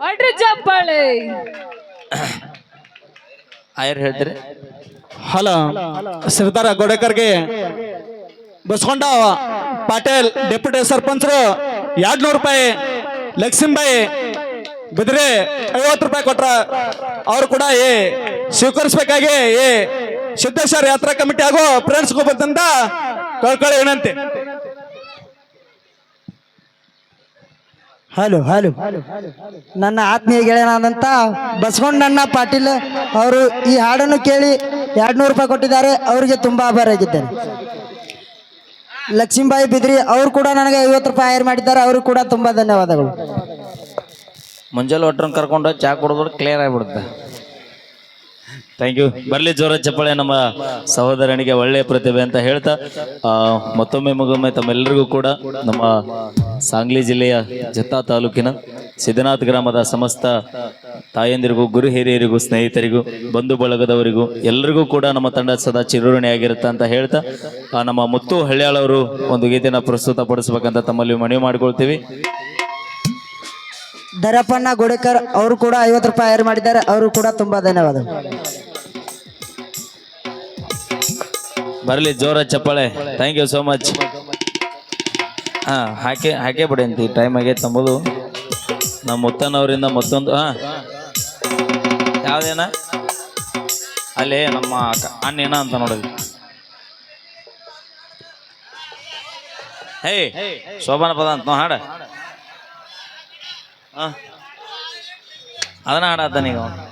ಅಡ್ರಿ ಚಪ್ಪಾಳೆ. ಆಯರ್ ಹೇಳ್ತೀರಿ? ಹಲೋ ಸಿರ್ದಾರ ಗೋಡೆಕರ್ಗೆ. ಬಸ್ಕೊಂಡ ಪಾಟೇಲ್ ಡೆಪ್ಯೂಟಿ ಸರ್ಪಂಚರು ಎರಡ್ ನೂರು ರೂಪಾಯಿ ಲಕ್ಷ್ಮೀಬಾಯಿ ಬಿದ್ರೆ ಐವತ್ತು ರೂಪಾಯಿ ಕೊಟ್ರ ಅವ್ರು ಕೂಡ ಏ ಸ್ವೀಕರಿಸಬೇಕಾಗಿ ಏ ಸಿದ್ದೇಶ್ವರ ಯಾತ್ರಾ ಕಮಿಟಿ ಆಗೋ ಫ್ರೆಂಡ್ಸ್ ಬಂದಂತ ಕಳ್ಕೊಳ್ಳಿ ವಿನಂತಿ. Hello hello. ನನ್ನ ಆತ್ಮೀಯ ಗೆಳೆಯನಾದಂಥ ಬಸವಣ್ಣಣ್ಣ ಪಾಟೀಲ್ ಅವರು ಈ ಹಾಡನ್ನು ಕೇಳಿ ಎರಡು ನೂರು ರೂಪಾಯಿ ಕೊಟ್ಟಿದ್ದಾರೆ. ಅವರಿಗೆ ತುಂಬ ಆಭಾರಿಯಾಗಿದ್ದೇನೆ ಲಕ್ಷ್ಮೀಬಾಯಿ ಬಿದ್ರಿ, ಅವರು ಕೂಡ ನನಗೆ ಐವತ್ತು ರೂಪಾಯಿ ಹೈರ್ ಮಾಡಿದ್ದಾರೆ. ಅವರು ಕೂಡ ತುಂಬ ಧನ್ಯವಾದಗಳು. ಮುಂಜಾನೆ ಒಟ್ಟರನ್ನು ಕರ್ಕೊಂಡು ಚಾ ಕುಡಿದ್ರೆ ಕ್ಲಿಯರ್ ಆಗಿಬಿಡುತ್ತೆ. ಥ್ಯಾಂಕ್ ಯು ಬರಲಿ ಜೋರ ಚಪ್ಪಾಳೆ ನಮ್ಮ ಸಹೋದರನಿಗೆ ಒಳ್ಳೆಯ ಪ್ರತಿಭೆ ಅಂತ ಹೇಳ್ತಾ ಮತ್ತೊಮ್ಮೆ ಮಗೊಮ್ಮೆ ತಮ್ಮೆಲ್ಲರಿಗೂ ಕೂಡ ನಮ್ಮ ಸಾಂಗ್ಲಿ ಜಿಲ್ಲೆಯ ಜತ್ತಾ ತಾಲೂಕಿನ ಸಿದ್ಧನಾಥ್ ಗ್ರಾಮದ ಸಮಸ್ತ ತಾಯಂದಿರಿಗೂ ಗುರು ಹಿರಿಯರಿಗೂ ಸ್ನೇಹಿತರಿಗೂ ಬಂಧು ಬಳಗದವರಿಗೂ ಎಲ್ಲರಿಗೂ ಕೂಡ ನಮ್ಮ ತಂಡ ಸದಾ ಚಿರುಋಣಿಯಾಗಿರುತ್ತೆ ಅಂತ ಹೇಳ್ತಾ ನಮ್ಮ ಮುತ್ತು ಹಳ್ಯಾಳವರು ಒಂದು ಗೀತೆನ ಪ್ರಸ್ತುತಪಡಿಸ್ಬೇಕಂತ ತಮ್ಮಲ್ಲಿ ಮನವಿ ಮಾಡ್ಕೊಳ್ತೀವಿ. ದರಪ್ಪಣ್ಣ ಗೋಡೆಕರ್ ಅವರು ಕೂಡ ಐವತ್ತು ರೂಪಾಯಿ ಯಾರು ಮಾಡಿದ್ದಾರೆ. ಅವರು ಕೂಡ ತುಂಬಾ ಧನ್ಯವಾದಗಳು. ಬರಲಿ, ಜೋರ ಚಪ್ಪಾಳೆ. ಥ್ಯಾಂಕ್ ಯು ಸೋ ಮಚ್ ಹಾ, ಹಾಕಿ, ಹಾಕೇ ಬಿಡಿ ಅಂತ ಈ ಟೈಮ್ ಆಗೈತೆ ನಂಬುದು ನಮ್ಮ ಮುತ್ತನವರಿಂದ ಮತ್ತೊಂದು, ಹಾ. ಯಾವ್ದೇನ? ಅಲ್ಲಿ ನಮ್ಮ ಅಣ್ಣೇನ ಅಣ್ಣ ಅಂತ ನೋಡಿದ್ವಿ. ಹೇ, ಶೋಭಾನ ಪದ ಅಂತ ಹಾಡ. ಹಾ. ಅದನ್ನ ಹಾಡತ್ತಾನೀಗ ನೀವು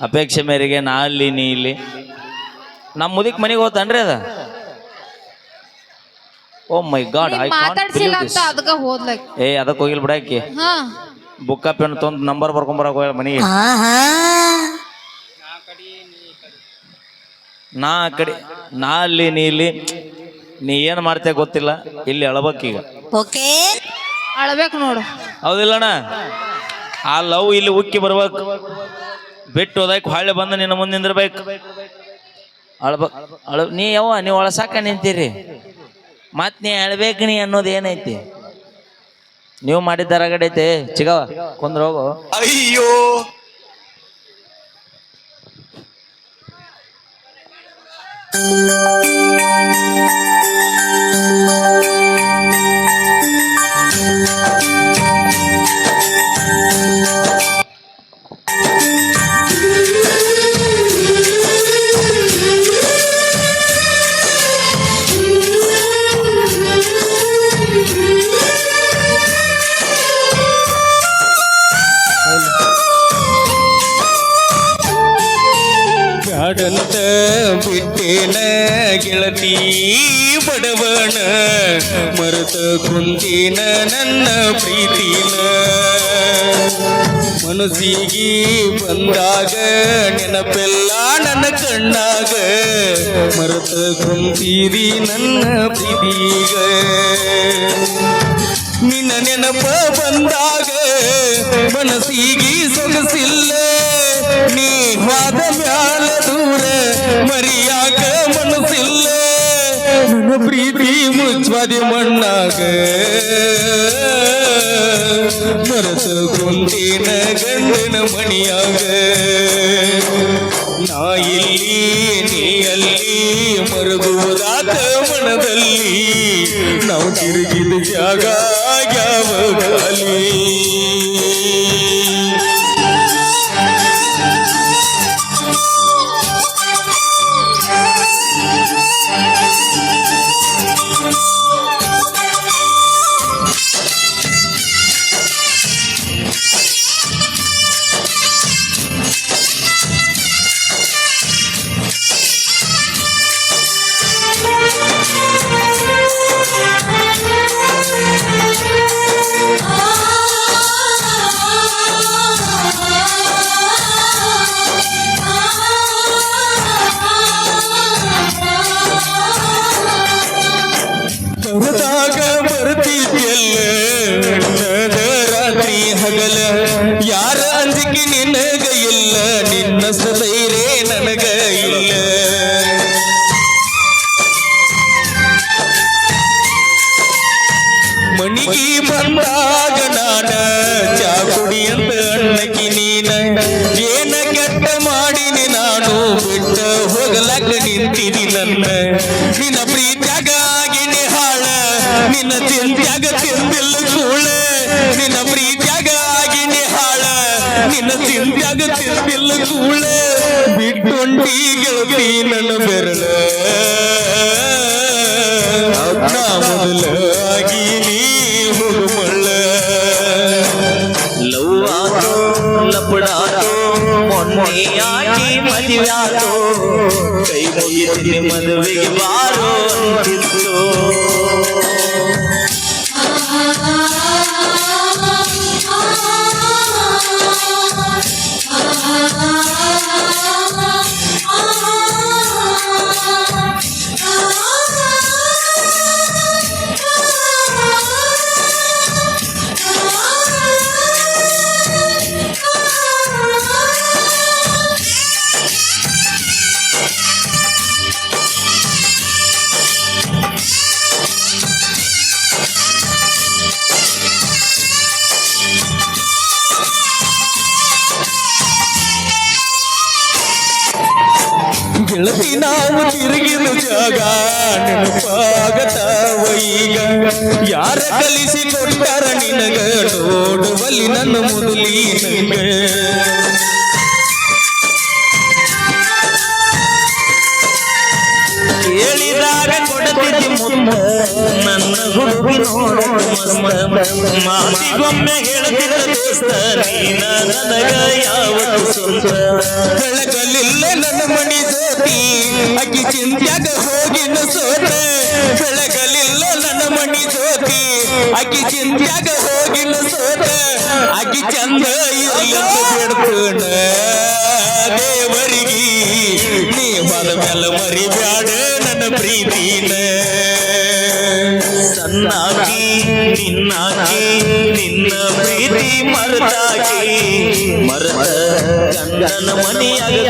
ಅಪೇಕ್ಷೆ ಮೇರೆಗೆ ನಾ ಅಲ್ಲಿ, ನೀ ಇಲ್ಲಿ. ನಮ್ಮ ಮುದಿಕ್ ಮನೆಗೆ ಹೋತನ್ರಿ ಅದ? ಓ ಮೈ ಗಾಡ್ ಐ ಮಾತಾಡ್ಸಿಲ್ಲ ಅಂತ ಅದಕ್ಕ ಹೋದ್ಲಕ್ ಏ ಅದಕ್ಕೆ ಹೋಗಿಲ್ ಬಿಡಾಕಿ ಹಾ. ಬುಕ್ಕ ಪೆನ್ ತೊಂದ್ ನಂಬರ್ ಬರ್ಕೊಂಬರಕ್ ಹೋಗ್ಯಾಳ ಮನೆಗೆ. ನಾ ಕಡೆ ನಾ ಅಲ್ಲಿ ನೀ ಇಲ್ಲಿ. ನೀ ಏನ್ ಮಾಡ್ತೇ ಗೊತ್ತಿಲ್ಲ. ಇಲ್ಲಿ ಅಳಬೇಕೀಗ ಅಳಬೇಕು ನೋಡು. ಹೌದಿಲ್ಲಣ್ಣ? ಆ ಲವ್ ಇಲ್ಲಿ ಉಕ್ಕಿ ಬರ್ಬೇಕು. ಬಿಟ್ಟು ಹೋದಕ್ಕೆ ಹೊಳ್ಳೆ ಬಂದು ನಿನ್ನ ಮುಂದೆ ನಿಂದಿರ್ಬೇಕು. ಅಳ್ಬ ಅಳ ನೀ ಯಾವ ನೀವು ಒಳಸಾಕ ನಿಂತೀರಿ. ಮತ್ ನೀ ಅಳ್ಬೇಕು ನೀ ಅನ್ನೋದು ಏನೈತಿ? ನೀವು ಮಾಡಿದ್ದಾರ ಗಡೈತೆ ಚಿಗವ ಕುಂದ್ರ ಹೋಗು. ಅಯ್ಯೋ! ಬ್ಯಾಡಂತ ಬಡವಣ ಮರೆತ ಕುಂತಿನ ನನ್ನ ಪ್ರೀತಿನ. ಮನಸ್ಸಿಗೆ ಬಂದಾಗ ನೆನಪೆಲ್ಲ ನನ್ನ ಕಣ್ಣಾಗ. ಮರೆತ ಕುಂತೀರಿ ನನ್ನ ಪ್ರೀತಿಗ. ನಿನ್ನ ನೆನಪ ಬಂದಾಗ ಮನಸ್ಸಿಗೆ ಸೊಗಸಿಲ್ಲ. ನೀ ವಾದ ಮ್ಯಾಲ ದೂರ ಮರಿಯಾಕ ಮನಸ್ಸಿಲ್ಲ. ನನ್ನ ಪ್ರೀತಿ ಮುಚ್ವಾದಿ ಮಣ್ಣಾಗ ಮರತ ಕುಂತಿನ ಗಂಡನ ಮಣಿಯಾಗ ನಾ ಇಲ್ಲಿ ನೀ ಅಲ್ಲಿ ಮರುಗುವುದಾದ ಮನದಲ್ಲಿ ನಾವು ತಿರುಗಿದ ಜಾಗ ಯಾವ ಖಾಲಿ ರಾತ್ರಿ ಹಗಲ. ಯಾರ ಅಂಜಿಕೆ ನಿನಗ ಇಲ್ಲ? ನಿನ್ನ ಸದೈರೇ ನನಗ ಗೆಳತಿ ನನ್ನ ಬೆರಳ ನಾ ಮೊದಲಾಗಿ ನೀ ಹುಡುಮಳ್ಳ ಲವ್ ಆತೋ ಲಪಡಾತೋ ಮೊನ್ನೆಯಾಗಿ ಮದುವ್ಯಾತೋ ಕೈ ಮುಗಿತೀನಿ ಮದುವೆಗೆ ಬಾರೋ ಗೆಳತಿ ನಾವು ತಿರುಗಿದ ಜಾಗ ನೆನಪಾಗತಾವ ಈಗ ಯಾರ ಕಲಿಸಿ ಕೊಟ್ಟಾರ ನಿನಗ ನೋಡುವಲ್ಲಿ ನನ್ನ ಮೊದಲಿನ ಕೇಳಿದಾಗ ಕೊಡತಿದ್ದಿ ಮುತ್ತ ನನ್ನ ಹುಡುಗಿ ನೋಡು ಮಸ್ತ ಮಾತಿಗೊಮ್ಮೆ ಹೇಳ್ತಿದ್ದ ದೋಸ್ತ ನೀನ ನನಗ ಯಾವತ್ತು ಸ್ವಂತ ಬೆಳಗಲಿಲ್ಲ ನನ್ನ ಮಣಿ ಜ್ಯೋತಿ ಅಕ್ಕಿ ಚಿಂತ್ಯಾಗ ಹೋಗಿನ ಸೋತ. ಬೆಳಗಲಿಲ್ಲ ನನ್ನ ಮಣಿ ಜ್ಯೋತಿ. ಅಕ್ಕಿ ಚಿಂತ್ಯಾಗ ಹೋಗಿನ ಸೋತ. ಅಕ್ಕಿ ಚಂದ ಇರಲಿಲ್ಲ ಬೇಡ್ತೋಣ ದೇವರಿಗೆ. ನೀ ಹೊಲ ಮೇಲೆ ಮರಿಬ್ಯಾಡ ನನ್ನ ಪ್ರೀತಿನ. ಸಣ್ಣಾಕಿ ನಿನ್ನಾಗಿ ನಿನ್ನ ಪ್ರೀತಿ ಮರತಾಕಿ ಮರದ ಗಂಡನ ಮನೆಯಾಗ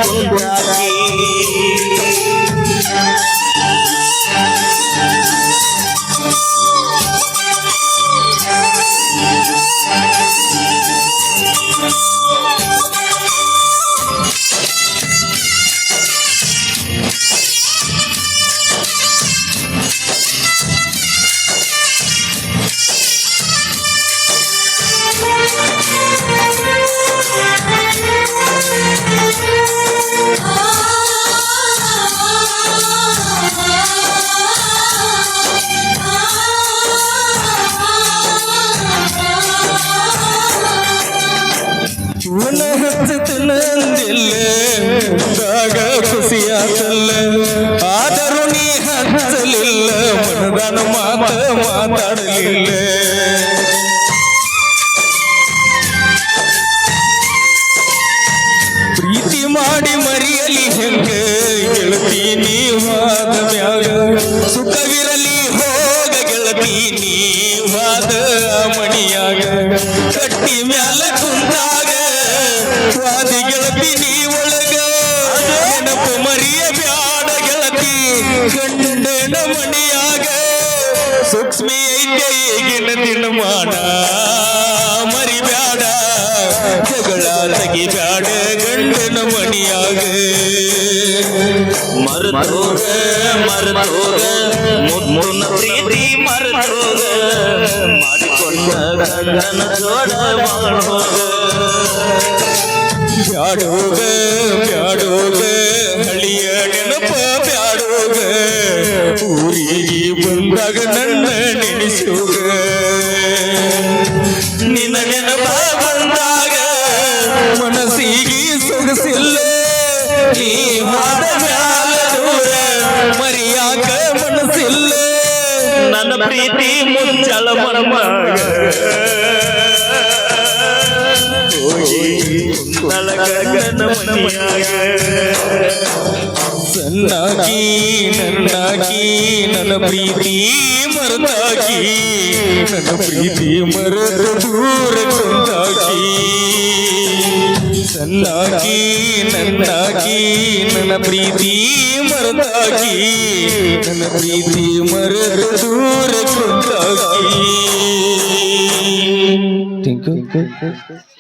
ವಾದಿ ಗೆಳತಿ ನೀ ಒಳಗ ನೆನಪು ಮರಿಯ ಬ್ಯಾಡ ಗೆಳತಿ ಗಂಡನ ಮಣಿಯಾಗ ಸೂಕ್ಷ್ಮಿ ಐತೆ ಈಗಿನ ದಿನಮಾನ ಮರಿಬ್ಯಾಡ ಜಗಳ ತೆಗಿಬ್ಯಾಡ ಗಂಡನ ಮಣಿಯಾಗ ಮರತೋಗ ಮರತೋಗ ಮುನ್ನ ಪ್ರೀತಿ ಮರತೋಗ ಮಾಡಿಕೊಂಡ ಗಂಡನ ಜೋಡ ಮಾಡೋಗ ಬ್ಯಾಡೋಗ ಬ್ಯಾಡೋಗ ಹಳಿಯ ನೆನಪ ಬ್ಯಾಡೋಗ ಊರಿಗೆ ಬಂದಾಗ ನನ್ನ ನೆನೆಸೋಗ. ನಿನ್ನ ನೆನಪ ಬಂದಾಗ ಮನಸ್ಸಿಗೆ ಸೊಗಸಿಲ್ಲ. ನೀ ಮಾಡ ಮ್ಯಾಲ ದೂರ ಮರಿಯಾಕ ಮನಸ್ಸಿಲ್ಲ. ನನ್ನ ಪ್ರೀತಿ ಮುಚ್ಚಳ ಮರಮಾಗ. ಗಂಡನ ಮನೆಯಾಗ ಸಣ್ಣಾಕಿ ನನ್ನಾಕಿ ನನ್ನ ಪ್ರೀತಿ ಮರದಾಗಿ ನನ್ನ ಪ್ರೀತಿ ಮರದ ದೂರ ಕುಂತಾಕಿ ಸನ್ನಾಗಿ ನನ್ನಾಕಿ ನನ್ನ ಪ್ರೀತಿ ಮರದಾಗಿ ನನ್ನ ಪ್ರೀತಿ ಮರದ ದೂರ ಕುಂತಾಕಿ ಥ್ಯಾಂಕ್ ಯು